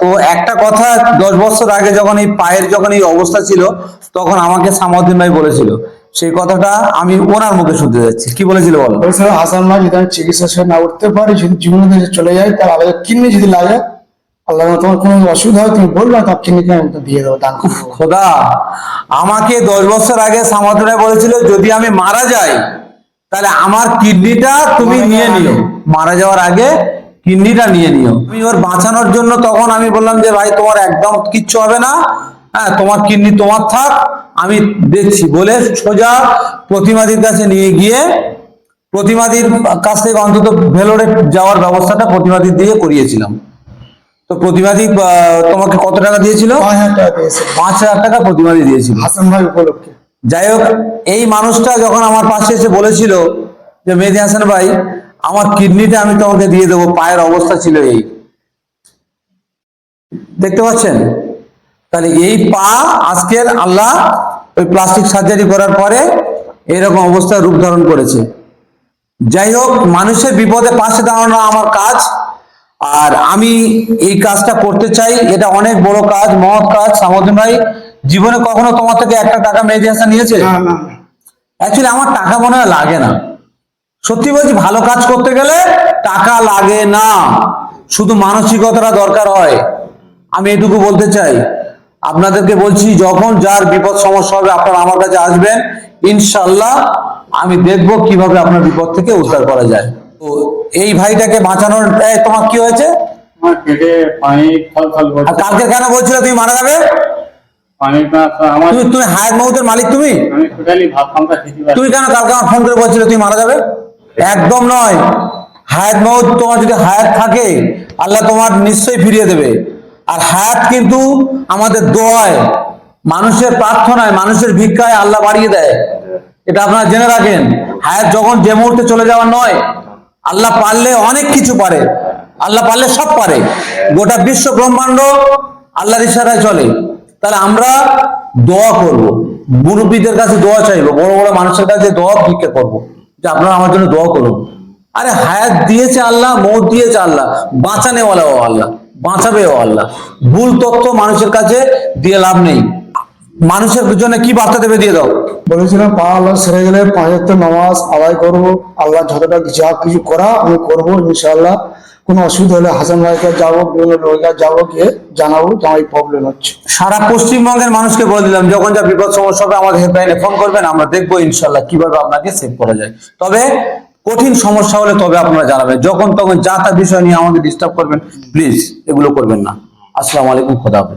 তো একটা কথা দশ বছর আগে যখন এই পায়ের যখন এই অবস্থা ছিল তখন আমাকে সামাউদ্দিন ভাই বলেছিল সেই কথাটা আমি ওনার মুখে শুনতে যাচ্ছি। কি বলেছিল বলো? বলছিল হাসান ভাই যদি আমি চিকিৎসা সেরে না উঠতে পারি যদি জীবনে থেকে চলে যায় তাহলে আলাদা কিডনি যদি লাগে আল্লাহ তোমার কোনো অসুবিধা হয় তুমি বলবে তার কিডনিকে আমি দিয়ে দেবো দান। খোদা! আমাকে দশ বছর আগে সামাউদ্দিন ভাই বলেছিল যদি আমি মারা যাই তাহলে আমার কিডনিটা তুমি নিয়ে নিও। মারা যাওয়ার আগে কিডনিটা নিয়ে নিও। আমি ওর বাঁচানোর জন্য তখন আমি বললাম যে ভাই তোমার একদম কিচ্ছু হবে না। হ্যাঁ তোমার কিডনি তোমার থাক। আমি দেখছি। বলে সোজা প্রতিমাদির কাছে নিয়ে গিয়ে প্রতিমাদির কাছ থেকে অন্তত ভেলোরে যাওয়ার ব্যবস্থাটা প্রতিমাদির দিয়ে করিয়েছিলাম। তো প্রতিমাদি তোমাকে কত টাকা দিয়েছিল? পাঁচ হাজার টাকা পাঁচ হাজার টাকা প্রতিমাদি দিয়েছিল। হাসান ভাই উপলক্ষে। যাই হোক এই মানুষটা যখন আমার পাশে এসে বলেছিল যে মেহেদি হাসান ভাই আমার কিডনিটা আমি তোমাকে দিয়ে দেবো পায়ের অবস্থা ছিল এই। দেখতে পাচ্ছেন? তাহলে এই পা আজকের আল্লাহ ওই প্লাস্টিক সার্জারি করার পরে এরকম অবস্থা রূপ ধারণ করেছে। যাই হোক মানুষের বিপদে পাশে দাঁড়ানো আমার কাজ। আর আমি এই কাজটা করতে চাই এটা অনেক বড় কাজ মহৎ কাজ। সামুদ্রিক ভাই জীবনে কখনো তোমার থেকে একটা টাকা হাসান নিয়েছে। অ্যাকচুয়ালি আমার টাকা মনে হয় লাগে না। সত্যি বলছি ভালো কাজ করতে গেলে টাকা লাগে না। শুধু মানসিকতাটা দরকার হয়। আমি এটুকু বলতে চাই আপনাদেরকে বলছি যখন যার বিপদ সমস্যা হবে আপনারা আমার কাছে আসবেন। ইনশাল্লাহ আমি দেখব কীভাবে আপনার বিপদ থেকে উদ্ধার করা যায়। তো এই ভাইটাকে বাঁচানোর তোমার কি হয়েছে? কালকে কেন বলছিলে তুমি মারা যাবে? তুমি তুমি হায়াত মালিক তুমি? তুমি কেন কালকে আমার ফোন করে বলছিলে তুমি মারা যাবে? একদম নয়। হায়াত মৌত তোমার যদি হায়াত থাকে, আল্লাহ তোমার নিশ্চয়ই ফিরিয়ে দেবে। আর হায়াত কিন্তু আমাদের দোয়ায়, মানুষের প্রার্থনায়, মানুষের ভিক্ষায় আল্লাহ বাড়িয়ে দেয়। এটা আপনারা জেনে রাখেন। হায়াত যখন যে মুহূর্তে চলে যাওয়া নয়, আল্লাহ পারলে অনেক কিছু পারে। আল্লাহ পারলে সব পারে। গোটা বিশ্ব ব্রহ্মাণ্ড আল্লাহর ইশারায় চলে। তাহলে আমরা দোয়া করব। মুরব্বীদের কাছে দোয়া চাইব, বড় বড় মানুষের কাছে দোয়া ভিক্ষা করব। যে আপনারা আমার জন্য দোয়া করুন। আরে হায়াত দিয়েছে আল্লাহ, মৌত দিয়েছে আল্লাহ। বাঁচানেওয়ালা ও আল্লাহ বাঁচাবে ও আল্লাহ। ভুল তথ্য মানুষের কাছে দিয়ে লাভ নেই। মানুষের জন্য কি বার্তা দেবে দিয়ে দাও। বলেছিলাম পা আল্লাহ সেরে গেলে পাঁচ হাজার নামাজ আদায় করব। আল্লাহ যতটা যা কিছু করা আমি করব ইনশাআল্লাহ। কোনো অসুবিধা হলে হাসান ভাইকে যাব বিভিন্ন লোকের যাব গিয়ে জানাব যে আমার এই প্রবলেম হচ্ছে। সারা পশ্চিমবঙ্গের মানুষকে বলে দিলাম যখন যা বিপদ সমস্যা হবে আমাদের হেল্পলাইনে ফোন করবেন আমরা দেখব ইনশাল্লাহ কীভাবে আপনাকে সেভ করা যায়। তবে কঠিন সমস্যা হলে তবে আপনারা জানাবেন। যখন তখন যা তা বিষয় নিয়ে আমাদের ডিস্টার্ব করবেন প্লিজ এগুলো করবেন না। আসসালামু আলাইকুম খোদা হাফেজ।